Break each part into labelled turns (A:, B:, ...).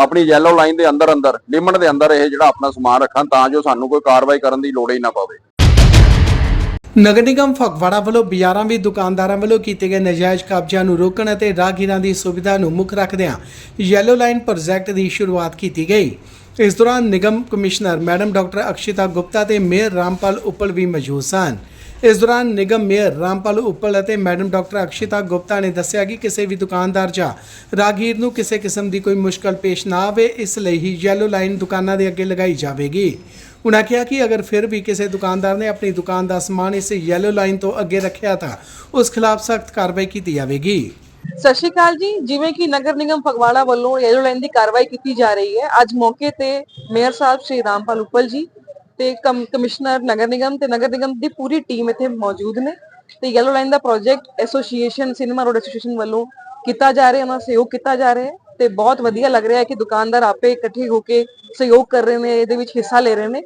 A: ਆਪਣੀ yellow line ਦੇ ਅੰਦਰ ਅੰਦਰ, ਲਿਮਟ ਦੇ ਅੰਦਰ ਇਹ ਜਿਹੜਾ ਆਪਣਾ ਸਮਾਨ ਰੱਖਣ ਤਾਂ ਜੋ ਸਾਨੂੰ ਕੋਈ ਕਾਰਵਾਈ ਕਰਨ ਦੀ ਲੋੜ ਹੀ ਨਾ ਪਵੇ।
B: ਨਗਰ ਨਿਗਮ ਫਗਵਾੜਾ ਵੱਲੋਂ ਬਾਜ਼ਾਰਾਂ ਵਿੱਚ ਦੁਕਾਨਦਾਰਾਂ ਵੱਲੋਂ ਕੀਤੇ ਗਏ ਨਜਾਇਜ਼ ਕਬਜ਼ਿਆਂ ਨੂੰ ਰੋਕਣ ਅਤੇ ਰਾਹਗੀਰਾਂ ਦੀ ਸੁਵਿਧਾ ਨੂੰ ਮੁੱਖ ਰੱਖਦਿਆਂ ਯੈਲੋ ਲਾਈਨ ਪ੍ਰੋਜੈਕਟ ਦੀ ਸ਼ੁਰੂਆਤ ਕੀਤੀ ਗਈ। ਇਸ ਦੌਰਾਨ ਨਿਗਮ commissioner madam doctor Akshita Gupta ਤੇ ਮੇਅਰ ਰਾਮਪਾਲ ਉੱਪਲ ਵੀ ਮੌਜੂਦ ਸਨ। ਇਸ ਦੌਰਾਨ ਨਿਗਮ ਮੇਅਰ ਰਾਮਪਾਲ ਉੱਪਲ ਅਤੇ ਮੈਡਮ ਡਾਕਟਰ ਅਕਸ਼ਿਤਾ ਗੁਪਤਾ ਨੇ ਦੱਸਿਆ ਕਿ ਕਿਸੇ ਵੀ ਦੁਕਾਨਦਾਰ ਜਾਂ ਰਾਹਗੀਰ ਨੂੰ ਕਿਸੇ ਕਿਸਮ ਦੀ ਕੋਈ ਮੁਸ਼ਕਲ ਪੇਸ਼ ਨਾ ਆਵੇ, ਇਸ ਲਈ ਹੀ ਯੈਲੋ ਲਾਈਨ ਦੁਕਾਨਾਂ ਦੇ ਅੱਗੇ ਲਗਾਈ ਜਾਵੇਗੀ। ਉਨ੍ਹਾਂ ਕਿਹਾ ਕਿ ਅਗਰ ਫਿਰ ਵੀ ਕਿਸੇ ਦੁਕਾਨਦਾਰ ਨੇ ਆਪਣੀ ਦੁਕਾਨ ਦਾ ਸਮਾਨ ਇਸ ਯੈਲੋ ਲਾਈਨ ਤੋਂ ਅੱਗੇ ਰੱਖਿਆ ਤਾਂ ਉਸ ਖਿਲਾਫ ਸਖਤ ਕਾਰਵਾਈ ਕੀਤੀ ਜਾਵੇਗੀ।
C: ਸਤਿ ਸ਼੍ਰੀ ਅਕਾਲ ਜੀ। ਜਿਵੇਂ ਕਿ ਨਗਰ ਨਿਗਮ ਫਗਵਾੜਾ ਵੱਲੋਂ ਯੈਲੋ ਲਾਈਨ ਦੀ ਕਾਰਵਾਈ ਕੀਤੀ ਜਾ ਰਹੀ ਹੈ। ਅੱਜ ਮੌਕੇ ਤੇ ਮੇਅਰ ਸਾਹਿਬ ਸ਼੍ਰੀ ਰਾਮਪਾਲ ਉਪਲ ਜੀ ਤੇ ਕਮ- ਕਮਿਸ਼ਨਰ ਨਗਰ ਨਿਗਮ ਤੇ ਨਗਰ ਨਿਗਮ ਦੀ ਪੂਰੀ ਟੀਮ ਇੱਥੇ ਮੌਜੂਦ ਨੇ ਤੇ ਯੈਲੋ ਲਾਈਨ ਦਾ project association cinema road association ਵੱਲੋਂ ਕੀਤਾ ਜਾ ਰਿਹਾ, ਉਹਨਾਂ ਸਹਿਯੋਗ ਕੀਤਾ ਜਾ ਰਿਹਾ ਤੇ ਬਹੁਤ ਵਧੀਆ ਲੱਗ ਰਿਹਾ ਹੈ ਕਿ ਦੁਕਾਨਦਾਰ ਆਪੇ ਇਕੱਠੇ ਹੋ ਕੇ ਸਹਿਯੋਗ ਕਰ ਰਹੇ ਨੇ, ਇਹਦੇ ਵਿੱਚ ਹਿੱਸਾ ਲੈ ਰਹੇ ਨੇ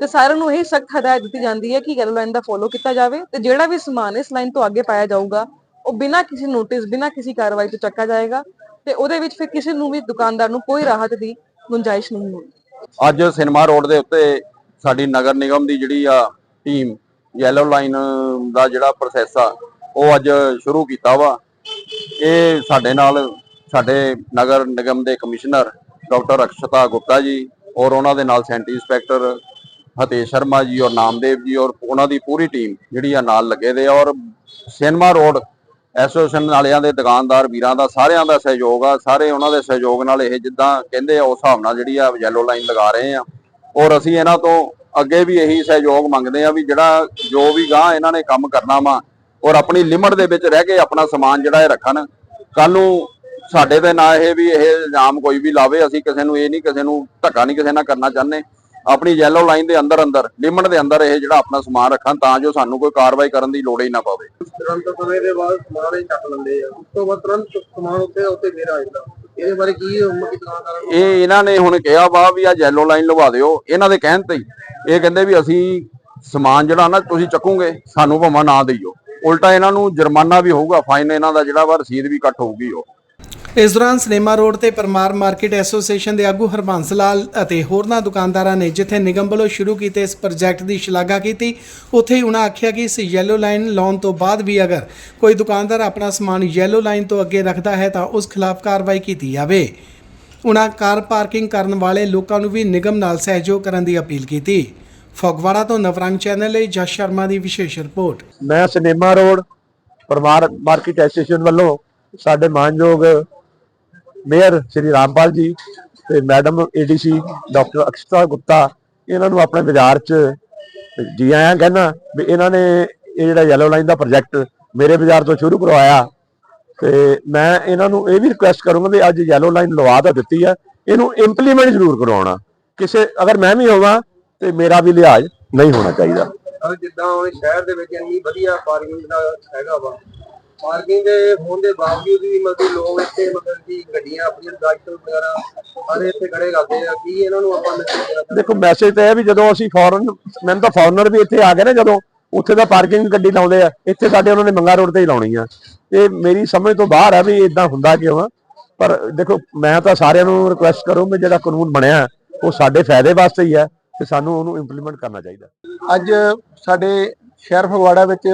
C: ਤੇ ਸਾਰਿਆਂ ਨੂੰ ਇਹ ਸਖਤ ਹਦਾਇਤ ਦਿੱਤੀ ਜਾਂਦੀ ਹੈ ਕਿ ਯੈਲੋ ਲਾਈਨ ਦਾ ਫੋਲੋ ਕੀਤਾ ਜਾਵੇ ਤੇ ਜਿਹੜਾ ਵੀ ਸਮਾਨ ਇਸ ਲਾਈਨ ਤੋਂ ਅੱਗੇ ਪਾਇਆ ਜਾਊਗਾ, ਉਹ ਬਿਨਾਂ ਕਿਸੇ ਨੋਟਿਸ ਬਿਨਾਂ ਕਿਸੇ ਕਾਰਵਾਈ ਤੋਂ ਚੱਕਾ ਜਾਏਗਾ ਤੇ ਉਹਦੇ ਵਿੱਚ ਫਿਰ ਕਿਸੇ ਨੂੰ ਵੀ ਦੁਕਾਨਦਾਰ ਨੂੰ ਕੋਈ ਰਾਹਤ ਦੀ ਗੁੰਜਾਇਸ਼ ਨਹੀਂ ਹੋਊਗੀ
A: ਅੱਜ ਸਿਨੇਮਾ ਰੋਡ ਦੇ ਉੱਤੇ ਸਾਡੀ ਨਗਰ ਨਿਗਮ ਦੀ ਜਿਹੜੀ ਆ ਟੀਮ ਯੈਲੋ ਲਾਈਨ ਦਾ ਜਿਹੜਾ ਪ੍ਰੋਸੈਸ ਆ, ਉਹ ਅੱਜ ਸ਼ੁਰੂ ਕੀਤਾ ਵਾ। ਇਹ ਸਾਡੇ ਨਾਲ ਸਾਡੇ ਨਗਰ ਨਿਗਮ ਦੇ ਕਮਿਸ਼ਨਰ ਡਾਕਟਰ ਅਕਸ਼ਤਾ ਗੁਪਤਾ ਜੀ ਔਰ ਉਹਨਾਂ ਦੇ ਨਾਲ ਸੈਂਟੀ ਇੰਸਪੈਕਟਰ ਹਤੇਸ਼ ਸ਼ਰਮਾ ਜੀ ਔਰ ਨਾਮਦੇਵ ਜੀ ਔਰ ਉਹਨਾਂ ਦੀ ਪੂਰੀ ਟੀਮ ਜਿਹੜੀ ਆ ਨਾਲ ਲੱਗੇ ਦੇ ਔਰ ਸਿਨੇਮਾ ਰੋਡ ਐਸੋਸੀਏਸ਼ਨ ਵਾਲਿਆਂ ਦੇ ਦੁਕਾਨਦਾਰ ਵੀਰਾਂ ਦਾ ਸਾਰਿਆਂ ਦਾ ਸਹਿਯੋਗ ਆ। ਸਾਰੇ ਉਹਨਾਂ ਦੇ ਸਹਿਯੋਗ ਨਾਲ ਇਹ ਜਿੱਦਾਂ ਕਹਿੰਦੇ ਆ, ਉਸ ਹਿਸਾਬ ਨਾਲ ਜਿਹੜੀ ਆ ਯੈਲੋ ਲਾਈਨ ਲਗਾ ਰਹੇ ਆ। ਔਰ ਅਸੀਂ ਇਹਨਾਂ ਤੋਂ ਅੱਗੇ ਵੀ ਇਹੀ ਸਹਿਯੋਗ ਮੰਗਦੇ ਆ ਵੀ ਜਿਹੜਾ ਜੋ ਵੀ ਗਾਂ ਇਹਨਾਂ ਨੇ ਕੰਮ ਕਰਨਾ ਵਾ ਔਰ ਆਪਣੀ ਲਿਮਟ ਦੇ ਵਿੱਚ ਰਹਿ ਕੇ ਆਪਣਾ ਸਮਾਨ ਜਿਹੜਾ ਇਹ ਰੱਖਣ ਕੱਲ ਨੂੰ ਸਾਡੇ ਤੇ ਨਾ ਇਹ ਵੀ ਇਹ ਇਲਜ਼ਾਮ ਕੋਈ ਵੀ ਲਾਵੇ, ਅਸੀਂ ਕਿਸੇ ਨੂੰ ਇਹ ਨਹੀਂ, ਕਿਸੇ ਨੂੰ ਧੱਕਾ ਨਹੀਂ, ਕਿਸੇ ਨਾਲ ਕਰਨਾ ਚਾਹੁੰਦੇ। ਆਪਣੀ ਯੈਲੋ ਲਾਈਨ ਦੇ ਅੰਦਰ ਅੰਦਰ ਲਿਮਟ ਦੇ ਅੰਦਰ ਇਹ ਜਿਹੜਾ ਆਪਣਾ ਸਮਾਨ ਰੱਖਣ ਤਾਂ ਜੋ ਸਾਨੂੰ ਕੋਈ ਕਾਰਵਾਈ ਕਰਨ ਦੀ ਲੋੜ ਹੀ ਨਾ ਪਵੇ।
D: ਤੁਰੰਤ ਸਮੇਂ ਦੇ ਬਾਅਦ ਸਮਾਨ ਹੀ ਚੱਕ ਲੈਂਦੇ ਆ। ਉਸ ਤੋਂ ਬਾਅਦ ਤੁਰੰਤ ਸਮਾਨ ਉੱਤੇ ਉੱਤੇ ਫੇਰ ਆ ਜਾਂਦਾ। ਇਹਦੇ ਬਾਰੇ ਕੀ ਉਮਰ ਦੀ ਦੁਕਾਨਦਾਰਾਂ ਨੂੰ
A: ਇਹ ਇਹਨਾਂ ਨੇ ਹੁਣ ਕਿਹਾ ਵਾ ਵੀ ਆ ਯੈਲੋ ਲਾਈਨ ਲਵਾ ਦਿਓ। ਇਹਨਾਂ ਦੇ ਕਹਿਣ ਤੇ ਹੀ। ਇਹ ਕਹਿੰਦੇ ਵੀ ਅਸੀਂ ਸਮਾਨ ਜਿਹੜਾ ਨਾ ਤੁਸੀਂ ਚੱਕੋਗੇ ਸਾਨੂੰ ਭਾਵੇਂ ਨਾ ਦਈਓ ਉਲਟਾ ਇਹਨਾਂ ਨੂੰ ਜੁਰਮਾਨਾ ਵੀ ਹੋਊਗਾ ਫਾਈਨ ਇਹਨਾਂ ਦਾ ਜਿਹੜਾ ਵਾ ਰਸੀਦ ਵੀ ਕੱਟ ਹੋਊਗੀ ਉਹ।
B: ਇਸ ਦੌਰਾਨ ਸਿਨੇਮਾ ਰੋਡ ਤੇ ਪਰਮਾਰ ਮਾਰਕੀਟ ਐਸੋਸੀਏਸ਼ਨ ਦੇ ਆਗੂ ਹਰਬੰਸ ਲਾਲ ਅਤੇ ਹੋਰਨਾਂ ਦੁਕਾਨਦਾਰਾਂ ਨੇ ਜਿੱਥੇ ਨਿਗਮ ਵੱਲੋਂ ਸ਼ੁਰੂ ਕੀਤੇ ਇਸ ਪ੍ਰੋਜੈਕਟ ਦੀ ਸ਼ਲਾਘਾ ਕੀਤੀ, ਉੱਥੇ ਹੀ ਉਹਨਾਂ ਆਖਿਆ ਕਿ ਇਸ ਯੈਲੋ ਲਾਈਨ ਲਾਉਣ ਤੋਂ ਬਾਅਦ ਵੀ ਅਗਰ ਕੋਈ ਦੁਕਾਨਦਾਰ ਆਪਣਾ ਸਮਾਨ ਯੈਲੋ ਲਾਈਨ ਤੋਂ ਅੱਗੇ ਰੱਖਦਾ ਹੈ ਤਾਂ ਉਸ ਖਿਲਾਫ ਕਾਰਵਾਈ ਕੀਤੀ ਜਾਵੇ। ਉਹਨਾਂ ਕਾਰ ਪਾਰਕਿੰਗ ਕਰਨ ਵਾਲੇ ਲੋਕਾਂ ਨੂੰ ਵੀ ਨਿਗਮ ਨਾਲ ਸਹਿਯੋਗ ਕਰਨ ਦੀ ਅਪੀਲ ਕੀਤੀ। ਫਗਵਾੜਾ ਤੋਂ ਨਵਰੰਗ ਚੈਨਲ ਲਈ ਜਸ ਸ਼ਰਮਾ ਦੀ ਵਿਸ਼ੇਸ਼ ਰਿਪੋਰਟ।
D: ਮੈਂ cinema road, Parmar market association ਵੱਲੋਂ ਸਾਡੇ ਮਾਨਯੋਗ ਮੇਅਰ ਸ੍ਰੀ ਰਾਮਪਾਲ ਜੀ ਤੇ madam ADC doctor Akshata Gupta, ਇਹਨਾਂ ਨੂੰ ਆਪਣੇ ਬਾਜ਼ਾਰ 'ਚ ਜੀ ਆਇਆਂ ਕਹਿੰਦਾ ਵੀ ਇਹਨਾਂ ਨੇ ਇਹ ਜਿਹੜਾ ਯੈਲੋ ਲਾਈਨ ਦਾ ਪ੍ਰੋਜੈਕਟ ਮੇਰੇ ਬਾਜ਼ਾਰ ਤੋਂ ਸ਼ੁਰੂ ਕਰਵਾਇਆ। ਤੇ ਮੈਂ ਇਹਨਾਂ ਨੂੰ ਇਹ ਵੀ ਰਿਕੁਐਸਟ ਕਰੂੰਗਾ ਵੀ ਅੱਜ ਯੈਲੋ ਲਾਈਨ ਲਵਾ ਤਾਂ ਦਿੱਤੀ ਆ, ਇਹਨੂੰ ਇੰਪਲੀਮੈਂਟ ਜ਼ਰੂਰ ਕਰਵਾਉਣਾ। ਕਿਸੇ, ਅਗਰ ਮੈਂ ਵੀ ਹੋਵਾਂ ਤੇ ਮੇਰਾ ਵੀ ਲਿਹਾਜ਼ ਨਹੀਂ ਹੋਣਾ ਚਾਹੀਦਾ।
E: ਜਿੱਦਾਂ ਹੁਣ ਸ਼ਹਿਰ ਦੇ ਵਿੱਚ ਇੰਨੀ ਵਧੀਆ ਪਾਰਕਿੰਗ ਦਾ ਹੈਗਾ ਵਾ ਪਾਰਕਿੰਗ ਦੇ ਹੋਣ ਦੇ ਬਾਵਜੂਦ ਵੀ ਮਤਲਬ ਲੋਕ ਇੱਥੇ ਮਤਲਬ ਕਿ ਗੱਡੀਆਂ ਆਪਣੀਆਂ ਸਾਈਕਲ ਵਗੈਰਾ ਸਾਰੇ ਇੱਥੇ ਖੜੇ ਕਰਦੇ ਆ ਕੀ ਇਹਨਾਂ ਨੂੰ ਆਪਾਂ ਮੈਸੇਜ
D: ਦੇਖੋ ਮੈਸੇਜ ਤਾਂ ਇਹ ਵੀ ਜਦੋਂ ਅਸੀਂ ਫੋਰਨ ਮੈਨੂੰ ਤਾਂ ਫੋਰਨਰ ਵੀ ਇੱਥੇ ਆ ਗਏ ਨੇ ਜਦੋਂ ਉੱਥੇ ਦਾ ਪਾਰਕਿੰਗ ਗੱਡੀ ਲਾਉਂਦੇ ਆ ਇੱਥੇ ਸਾਡੇ ਉਹਨਾਂ ਨੇ ਮੰਗਾ ਰੋਡ ਤੇ ਹੀ ਲਾਉਣੀ ਆ। ਇਹ ਮੇਰੀ ਸਮਝ ਤੋਂ ਬਾਹਰ ਆ ਵੀ ਇਦਾਂ ਹੁੰਦਾ ਕਿਉਂ ਆ? ਪਰ ਦੇਖੋ ਮੈਂ ਤਾਂ ਸਾਰਿਆਂ ਨੂੰ ਰਿਕੁਐਸਟ ਕਰੂੰ ਵੀ ਜਿਹੜਾ ਕਾਨੂੰਨ ਬਣਿਆ ਉਹ ਸਾਡੇ ਫਾਇਦੇ ਵਾਸਤੇ ਹੀ ਹੈ ਤੇ ਸਾਨੂੰ ਉਹਨੂੰ ਇੰਪਲੀਮੈਂਟ ਕਰਨਾ ਚਾਹੀਦਾ।
E: ਅੱਜ ਸਾਡੇ ਸ਼ਹਿਰ ਫਗਵਾੜਾ ਵਿੱਚ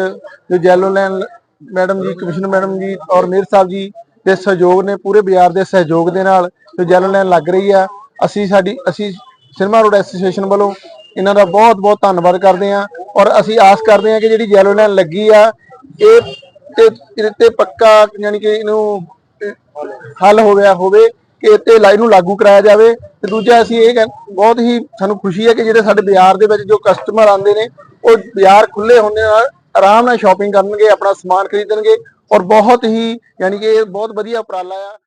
E: ਜੋ ਜੈਲੋ ਲੈਨ madam ji, commissioner madam ji ਔਰ ਮੇਅਰ ਸਾਹਿਬ ਜੀ ਦੇ ਸਹਿਯੋਗ ਨੇ, ਪੂਰੇ ਬਾਜ਼ਾਰ ਦੇ ਸਹਿਯੋਗ ਦੇ ਨਾਲ ਜੋ ਜੈਲੋ ਲੈਨ ਲੱਗ ਰਹੀ ਆ, ਅਸੀਂ ਸਾਡੀ, ਅਸੀਂ ਸਿਨੇਮਾ ਰੋਡ ਐਸੋਸੀਏਸ਼ਨ ਵੱਲੋਂ ਇਹਨਾਂ ਦਾ ਬਹੁਤ ਬਹੁਤ ਧੰਨਵਾਦ ਕਰਦੇ ਹਾਂ ਔਰ ਅਸੀਂ ਆਸ ਕਰਦੇ ਹਾਂ ਕਿ ਜਿਹੜੀ ਜੈਲੋ ਲੈਨ ਲੱਗੀ ਆ, ਇਹ ਤੇ, ਇਹਦੇ ਤੇ ਪੱਕਾ ਯਾਨੀ ਕਿ ਇਹਨੂੰ ਹੱਲ ਹੋ ਗਿਆ ਹੋਵੇ, ਕਿ ਇਹ ਲਾਈਨ ਨੂੰ ਲਾਗੂ ਕਰਾਇਆ ਜਾਵੇ। ਤੇ ਦੂਜਾ ਅਸੀਂ ਇਹ ਕਹਿ- ਬਹੁਤ ਹੀ ਸਾਨੂੰ ਖੁਸ਼ੀ ਹੈ ਕਿ ਜਿਹੜੇ ਸਾਡੇ ਬਾਜ਼ਾਰ ਦੇ ਵਿੱਚ ਜੋ ਕਸਟਮਰ ਆਉਂਦੇ ਨੇ, ਉਹ ਬਾਜ਼ਾਰ ਖੁੱਲੇ ਹੋਣ ਨਾਲ ਆਰਾਮ ਨਾਲ ਸ਼ਾਪਿੰਗ ਕਰਨਗੇ, ਆਪਣਾ ਸਮਾਨ ਖਰੀਦਣਗੇ ਔਰ ਬਹੁਤ ਹੀ, ਯਾਨੀ ਕਿ ਇਹ ਬਹੁਤ ਵਧੀਆ ਉਪਰਾਲਾ ਆ।